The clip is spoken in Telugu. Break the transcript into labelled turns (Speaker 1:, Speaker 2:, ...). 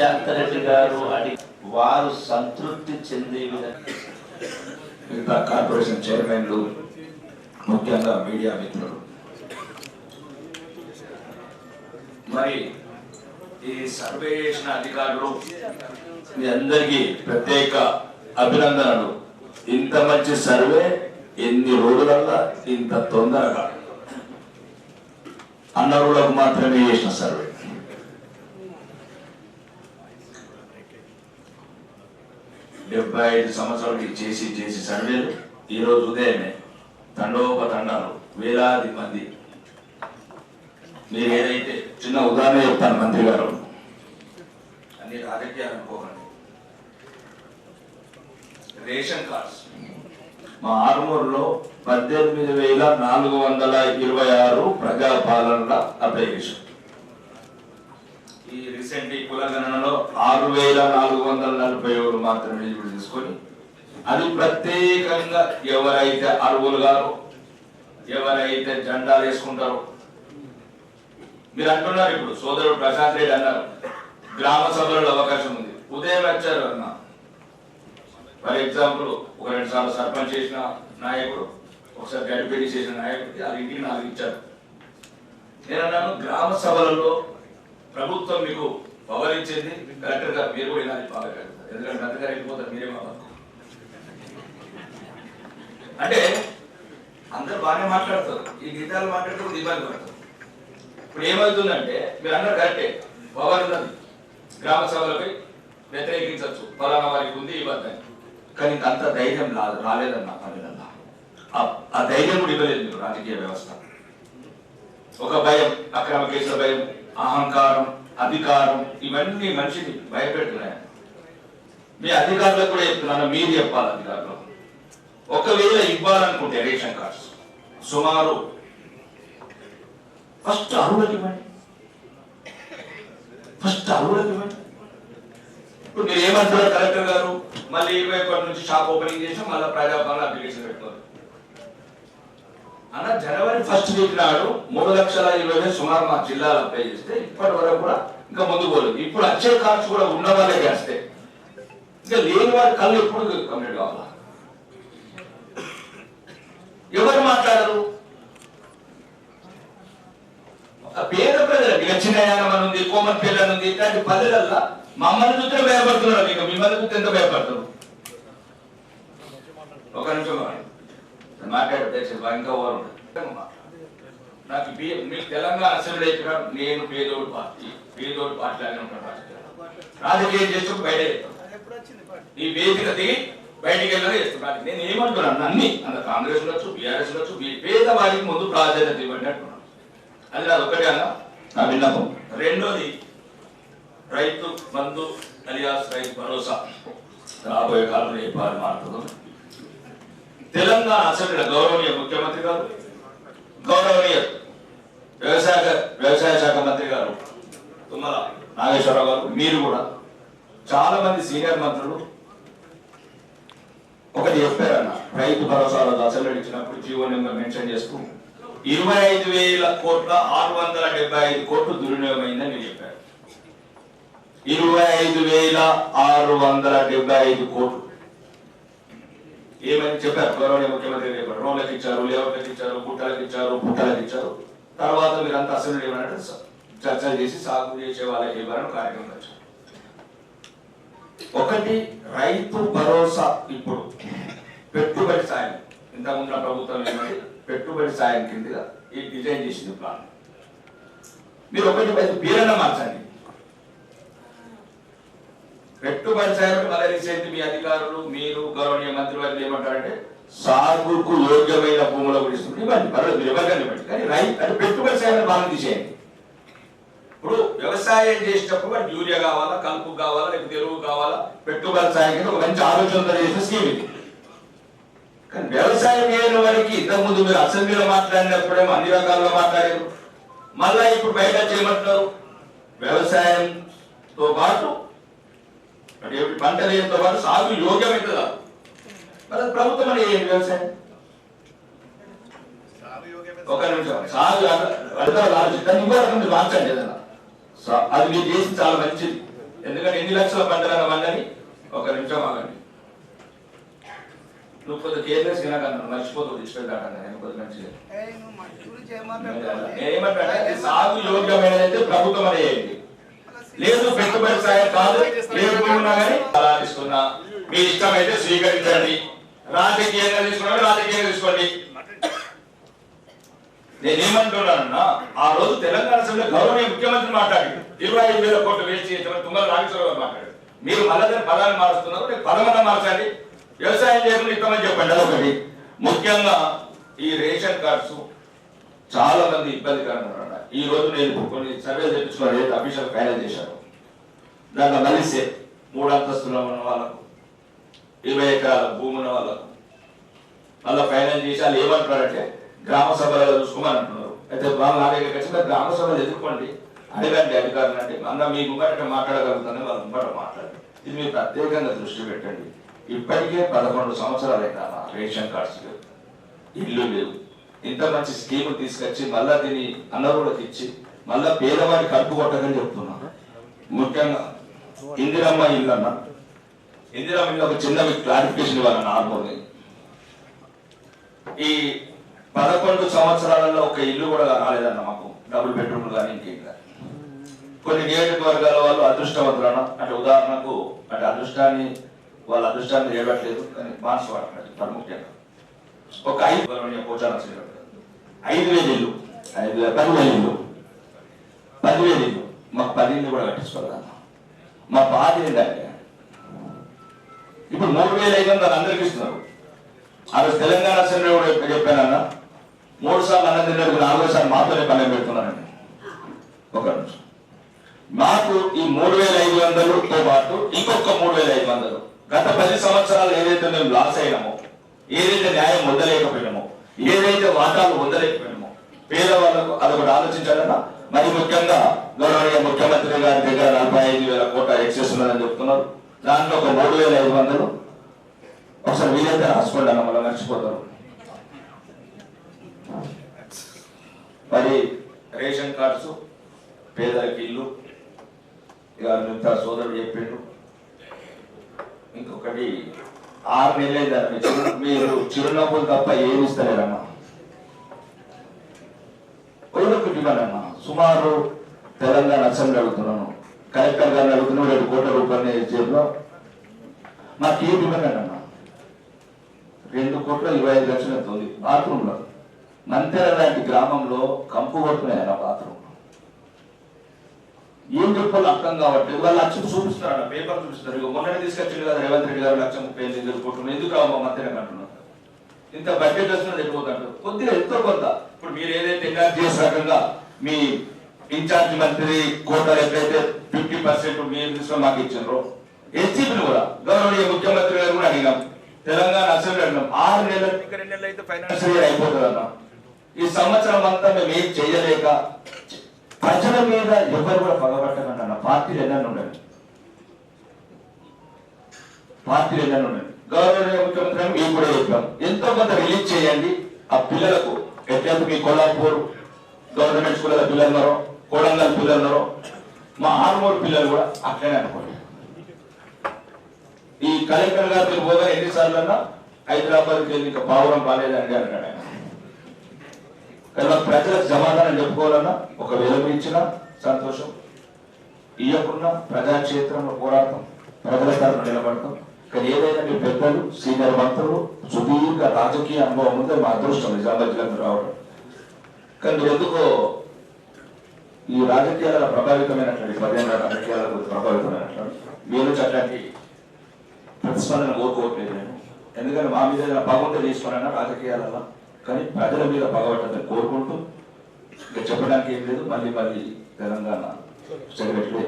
Speaker 1: రెడ్డి గారు అడి వారు సంతృప్తి చెందే విధంగా
Speaker 2: కార్పొరేషన్ చైర్మన్లు ముఖ్యంగా మీడియా మిత్రులు. మరి ఈ సర్వే చేసిన అధికారులు మీ అందరికీ ప్రత్యేక అభినందనలు. ఇంత మంచి సర్వే ఎన్ని రోజులల్లా ఇంత తొందరగా? అన్నరులకు మాత్రమే చేసిన సర్వే. డెబ్బై ఐదు సంవత్సరాలకి చేసి చేసి సర్వేలు. ఈరోజు ఉదయమే తండోపతండాలు వేలాది మంది. మీరు ఏదైతే చిన్న ఉదాహరణ చెప్తాను మంత్రి గారు. అన్ని రాజకీయాలు అనుకోకండి రేషన్ కార్డ్స్. మా ఆరుమూరులో పద్దెనిమిది వేల నాలుగు వందల ఇరవై ఆరు ప్రజాపాలనల అప్లికేషన్. రీసెంట్ ఈ కులగణనలో ఆరు వేల నాలుగు వందల నలభై ఏడు మాత్రమే ఎలిజిబుల్ తీసుకొని అది ప్రత్యేకంగా ఎవరైతే అరువులు గారు ఎవరైతే జెండాలు వేసుకుంటారో మీరు అంటున్నారు ఇప్పుడు సోదరుడు ప్రశాంత్ రెడ్డి అన్నారు గ్రామ సభలలో అవకాశం ఉంది. ఉదయం వచ్చారు అన్న. ఫర్ ఎగ్జాంపుల్ ఒక రెండు సార్లు సర్పంచ్ చేసిన నాయకుడు ఒకసారి గడిపేడి చేసిన నాయకుడికి ఆ ఇంటికి నాకు ఇచ్చారు. నేను అన్నాను గ్రామ సభలలో ప్రభుత్వం మీకు పవర్ ఇచ్చింది కలెక్టర్ గారు మీరు కూడా ఇలాంటి బాగా కలుగుతారు. ఎందుకంటే కలెక్టర్ గారు వెళ్ళిపోతారు మీరే మా అంటే అందరు బాగానే మాట్లాడతారు. ఈ గీతాలు మాట్లాడుతూ దీపాలు పడతారు. ఇప్పుడు ఏమవుతుందంటే మీరు అందరు కరెక్టే పవర్ ఉన్నది. గ్రామ సభలపై వ్యతిరేకించవచ్చు. ఫలానా వారికి ఉంది ఇవ్వద్దని. కానీ అంత ధైర్యం రాలేదన్న పల్లెలల్లా ఆ- ధైర్యం కూడా ఇవ్వలేదు మీరు రాజకీయ వ్యవస్థ. ఒక భయం అక్రమ కేసుల భయం. అహంకారం అధికారం ఇవన్నీ మనిషిని భయపెడుతున్నాయి. మీ అధికారులకు కూడా చెప్తున్నాను మీరు చెప్పాలి అధికారులు ఒకవేళ ఇవ్వాలనుకుంటే రేషన్ కార్డ్స్ సుమారు ఫస్ట్ అరువులకు ఇవ్వండి. ఫస్ట్ అరువులకు ఇవ్వండి. ఇప్పుడు మీరు ఏమంటారు కలెక్టర్ గారు? మళ్ళీ ఇరవై ఒకటి నుంచి షాప్ ఓపెనింగ్ చేసి మళ్ళీ ప్రజాపాలన అప్లికేషన్ పెట్టుకోవాలి. అన్న జనవరి ఫస్ట్ వీక్ నాడు మూడు లక్షల ఇరవై వేలు సుమారు మా జిల్లాలో అప్లై చేస్తే ఇప్పటి వరకు కూడా ఇంకా ముందు పోలేదు. ఇప్పుడు వచ్చే కార్డ్స్ కూడా ఉన్న వాళ్ళే చేస్తే. ఇంకా లేని వారి కళ్ళు ఎప్పుడు కంప్లీట్ కావాలా? ఎవరు మాట్లాడరు? పేద ప్రజలు ఇక చిన్నయానం ఉంది కోమన్ పిల్లలు ఉంది ఇట్లాంటి పల్లెలల్లో మమ్మల్ని చూస్తే భయపడుతున్నారు. మీకు మిమ్మల్ని చూస్తే ఎంత భయపడతారు? ఒక నిమిషం మాట్లాడితే ఇంకా ఓవర్ నాకు బి- తెలంగాణ అసెంబ్లీ చెప్పిన నేను పేదోడు పార్టీ పేదోడు పార్టీ అని ఉంటాను రాజకీయం చేస్తూ బయట ఈ వేదిక దిగి బయటికి వెళ్ళాలి చేస్తున్నాను నేను ఏమంటున్నాను? అన్ని అంత కాంగ్రెస్ ఉండొచ్చు బీఆర్ఎస్ ఉండొచ్చు మీ పేదవారికి ముందు ప్రాధాన్యత ఇవ్వండి అంటున్నాను. అది నాది ఒకటే అన్న నా విన్నపం. రెండోది రైతు బంధు అలియాస్ రైతు భరోసా. రాబోయే కాలంలో ఏ పాలు మారుతుందో తెలంగాణ అసెంబ్లీలో గౌరవనీయ ముఖ్యమంత్రి గారు గౌరవనీయ వ్యవసాయ వ్యవసాయ శాఖ మంత్రి గారు తుమ్మల నాగేశ్వరరావు గారు మీరు కూడా చాలా మంది సీనియర్ మంత్రులు ఒకటి చెప్పారన్న రైతు భరోసాలో అసెంబ్లీ ఇచ్చినప్పుడు జీవో నెంబర్ మెన్షన్ చేస్తూ ఇరవై ఐదు వేల కోట్ల ఆరు వందల డెబ్బై ఐదు కోట్లు దుర్వినియోగమైందని చెప్పారు. ఇరవై ఐదు వేల ఆరు వందల డెబ్బై ఐదు కోట్లు ఏమని చెప్పారు? గౌరవనీయ ముఖ్యమంత్రి చెప్పారు. రోడ్లకు ఇచ్చారు లేఅవుట్లకు ఇచ్చారు పుట్టలకు ఇచ్చారు పుట్టలకు ఇచ్చారు. తర్వాత మీరంతా అసెంబ్లీ ఇవ్వాలంటే చర్చలు చేసి సాగు చేసే వాళ్ళకి ఇవ్వాలని కార్యక్రమం వచ్చారు ఒకటి రైతు భరోసా ఇప్పుడు. పెట్టుబడి సాయం. ఇంతకుముందు నా ప్రభుత్వం ఏమంటే పెట్టుబడి సాయం కిందగా ఈ డిజైన్ చేసింది ప్లాన్. మీరు ఒకటి పేరన్న మార్చండి. పెట్టుబడి సాయం మళ్ళీ రీసెంట్ మీ అధికారులు మీరు గౌరవనీయ మంత్రి వారు ఏమంటారంటే సాగుకు యోగ్యమైన భూముల గురించి ఇవ్వండి పర్లేదు మీరు ఎవరికైనా ఇవ్వండి. కానీ రైతు అంటే పెట్టుబడి సాయం బాగా తీసేయండి ఇప్పుడు వ్యవసాయం చేసేటప్పుడు వాడికి యూరియా కావాలా కలుపు కావాలా లేకపోతే ఎరువు కావాలా? పెట్టుబడి సాయం ఒక మంచి ఆలోచనతో చేసిన స్కీమ్ ఇది. కానీ వ్యవసాయం చేయని వారికి ఇంతకుముందు మీరు అసెంబ్లీలో మాట్లాడినప్పుడేమో అన్ని రకాలుగా మాట్లాడారు. మళ్ళా ఇప్పుడు బయట చేయమంటున్నారు. వ్యవసాయంతో పాటు పంట వేయడంతో పాటు సాగు యోగ్యమవుతుందా మరి అది ప్రభుత్వం అని వ్యవసాయం ఒక నిమిషం. సాగు ఇంకో రకం మీరు మార్చండి ఏదైనా. అది మీరు చేసి చాలా మంచిది. ఎందుకంటే ఎన్ని లక్షల పంటలను వండని ఒక నిమిషం ఆగండి. నువ్వు కొద్దిగా కేర్లెస్గా నాకు మర్చిపోతుంది ఇష్టం నేను మంచిగా? ఏమంటే సాగు యోగ్యమైనదైతే ప్రభుత్వం అనేది లేదు పెట్టుబడి సాయం కాదు కానీ అలా తీసుకున్నా. మీ ఇష్టం అయితే స్వీకరించండి. రాజకీయంగా తీసుకున్నా రాజకీయంగా తీసుకోండి. నేనేమంటున్నానన్నా ఆ రోజు తెలంగాణ సభలో గౌరవనీయ ముఖ్యమంత్రి మాట్లాడాడు. ఇరవై ఐదు వేల కోట్లు వేస్ట్ చేయడం తుమ్మల నాగేశ్వరరావు గారు మాట్లాడారు మీరు మళ్ళీ పదాన్ని మారుస్తున్నారు నేను పదమన్న మార్చండి వ్యవసాయం చేయకుండా ఇస్తామని చెప్పండి అదొకటి. ముఖ్యంగా ఈ రేషన్ కార్డ్స్ చాలా మంది ఇబ్బందికరంగా ఉన్నారు. ఈ రోజు నేను కొన్ని సర్వేలు తెప్పించుకుని అఫీషియల్ ఫైనల్ చేశారు దాంట్లో మలిసే మూడు అంతస్తుల ఉన్న వాళ్ళకు ఇరవై ఎకరాల భూమి ఉన్న వాళ్ళకు మళ్ళీ ఫైనల్ చేసి వాళ్ళు ఏమంటున్నారంటే గ్రామ సభలో చూసుకోమని అంటున్నారు అయితే వాళ్ళు నా దగ్గరికి గ్రామ సభలు ఎదుర్కోండి అడగండి అధికారులు అంటే అన్న మీ ముంగట మాట్లాడగలుగుతానే వాళ్ళ ముంగట మాట్లాడండి ఇది మీరు ప్రత్యేకంగా దృష్టి పెట్టండి. ఇప్పటికే పదకొండు సంవత్సరాలైనా రేషన్ కార్డ్స్ లేవు ఇల్లు లేవు. ఇంత మంచి స్కీములు తీసుకొచ్చి మళ్ళా దీన్ని అన్నదూడకి ఇచ్చి మళ్ళా పేదవాడి కడుపు కొట్టదని చెప్తున్నా. ముఖ్యంగా ఇందిరమ్మ ఇల్లు అన్న. ఇందిరమ్మ ఇల్లు ఒక చిన్న క్లారిఫికేషన్ ఇవ్వాలన్న ఆర్మోని ఈ పదకొండు సంవత్సరాలలో ఒక ఇల్లు కూడా రాలేదన్న మాకు. డబుల్ బెడ్రూమ్ కానీ ఇంకేం కానీ. కొన్ని నియోజకవర్గాల వాళ్ళు అదృష్టవంతులను అంటే ఉదాహరణకు అంటే అదృష్టాన్ని వాళ్ళ అదృష్టాన్ని ఏడవట్లేదు కానీ మానసు వాడట్లేదు ప్రాముఖ్యంగా ఒక ఐదు గౌరవనీయ ఐదు వేలు ఇల్లు. ఐదు వేల పదివేలు ఇల్లు. పదివేలు ఇల్లు. మాకు పది ఇల్లు కూడా కట్టించుకోవాలి మా బాధ ఏంటంటే ఇప్పుడు మూడు వేల ఐదు వందలు అందరికి ఇస్తున్నారు. ఆ రోజు తెలంగాణ అసెంబ్లీ కూడా చెప్ప- చెప్పానన్న మూడు సార్లు అన్న తిన్నప్పుడు సార్లు మాతోనే పని పెడుతున్నానండి ఒక నిమిషం. మాకు ఈ మూడు వేల ఐదు వందలతో పాటు ఇంకొక మూడు వేల ఐదు వందలు. గత పది సంవత్సరాలు ఏదైతే మేము లాస్ అయినామో ఏదైతే న్యాయం పొందలేకపోయినామో ఏదైతే వాటాలు పొందలేకపోయినామో పేదవాళ్ళకు అదొకటి ఆలోచించాలన్నా మరి ముఖ్యంగా గౌరవనీయ ముఖ్యమంత్రి గారి దగ్గర నలభై ఐదు వేల కోట్ల ఎక్సెస్ ఉన్నదని చెప్తున్నారు. దాంట్లో ఒక మూడు వేల ఐదు వందలు ఒకసారి వీలైతే రాసుకోండి అన్న మళ్ళీ మర్చిపోతారు మరి రేషన్ కార్డ్స్ పేదలకు ఇల్లు ఇక మిగతా సోదరుడు చెప్పిండు ఇంకొకటి ఆరు నెలలైందన్న మీ మీరు చిరునవ్వులు తప్ప ఏమి ఇస్తలేరమ్మా. ఒకటి డిమాండ్ సుమారు తెలంగాణ అసెంబ్లీ అడుగుతున్నాను. కలెక్టర్ గారిని అడుగుతున్నాను రెండు కోట్ల రూపాయలు జేబులో? మాకు ఏ డిమాండ్ రెండు కోట్ల ఇరవై ఐదు లక్షలు ఎంత ఉంది బాత్రూంలో. మంతెర లాంటి గ్రామంలో కంపు కొడుతున్నాయి అన్న బాత్రూమ్ ఏం చెప్పాలో అర్థం కావట్లేదు. వాళ్ళు లక్షం చూపిస్తున్నారు పేపర్ చూపిస్తున్నారు. ఇక మొన్ననే తీసుకొచ్చింది కదా రేవంత్ రెడ్డి గారు లక్ష ముప్పై ఎనిమిది కోట్లు. ఎందుకు రావు మంత్రి అంటున్నారు ఇంత బడ్జెట్ వస్తున్నది ఎట్టుకోతాడు కొద్దిగా ఎంతో కొంత. ఇప్పుడు మీరు ఏదైతే ఎన్ఆర్ చేసే రకంగా మీ ఇన్ఛార్జ్ మంత్రి కోటలు ఎప్పుడైతే ఫిఫ్టీ పర్సెంట్ మీరు తీసుకొని మాకు ఇచ్చారో ఎస్సీపీని కూడా గౌరవనీయ ముఖ్యమంత్రి గారు కూడా అడిగాం. తెలంగాణ అసెంబ్లీ అడిగాం. ఆరు నెలలు ఇంకా రెండు నెలలు అయితే ఫైనాన్షియల్ ఇయర్ అయిపోతుంది అన్నాం ఈ సంవత్సరం అంతా మేము ఏం చేయలేక ప్రజల మీద ఎవరు కూడా పగబట్టకండి అన్న పార్టీలు ఎన్నో ఉండండి పార్టీలు ఎన్నో ఉండండి గౌరవనీయ ముఖ్యమంత్రి గారు మేము కూడా చెప్పాం. ఎంతో కొంత రిలీజ్ చేయండి. ఆ పిల్లలకు ఎట్లయితే మీ కొల్లాపూర్ గవర్నమెంట్ స్కూల్ పిల్లలు ఉన్నారో కోడంగల్ పిల్లలు ఉన్నారో మా ఆరుమూరు పిల్లలు కూడా అట్లనే అనుకోండి. ఈ కలెక్టర్ గారు మీరు పోగా ఎన్నిసార్లు అన్నా హైదరాబాద్కి వెళ్ళి ఇంకా పావురం బాగాలేదండి అన్నాడు ఆయన. కానీ ప్రజలకు సమాధానం చెప్పుకోవాలన్నా ఒక వెలుగు సంతోషం. ఇవ్వకుండా ప్రజాక్షేత్రంలో పోరాడతాం. ప్రజల తరఫున నిలబడతాం. కానీ ఏదైనా మీ పెద్దలు సీనియర్ మంత్రులు సుదీర్ఘ రాజకీయ అనుభవం ఉంటే మా అదృష్టం నిజామాబాద్ జిల్లాకు రావడం. కానీ మీరు ఎందుకో ఈ రాజకీయాల ప్రభావితమైనటువంటి పదిహేను రాజకీయాలకు ప్రభావితమైనటువంటి మీ నుంచి అట్లాంటి ప్రతిస్పందన కోరుకోవట్లేదు నేను. ఎందుకంటే మా మీద ఏదైనా తీసుకోవాలన్నా రాజకీయాలలో? కానీ ప్రజల మీద పగబట్టని కోరుకుంటూ ఇంకా చెప్పడానికి ఏం లేదు మళ్ళీ మళ్ళీ తెలంగాణ సెక్రటరీ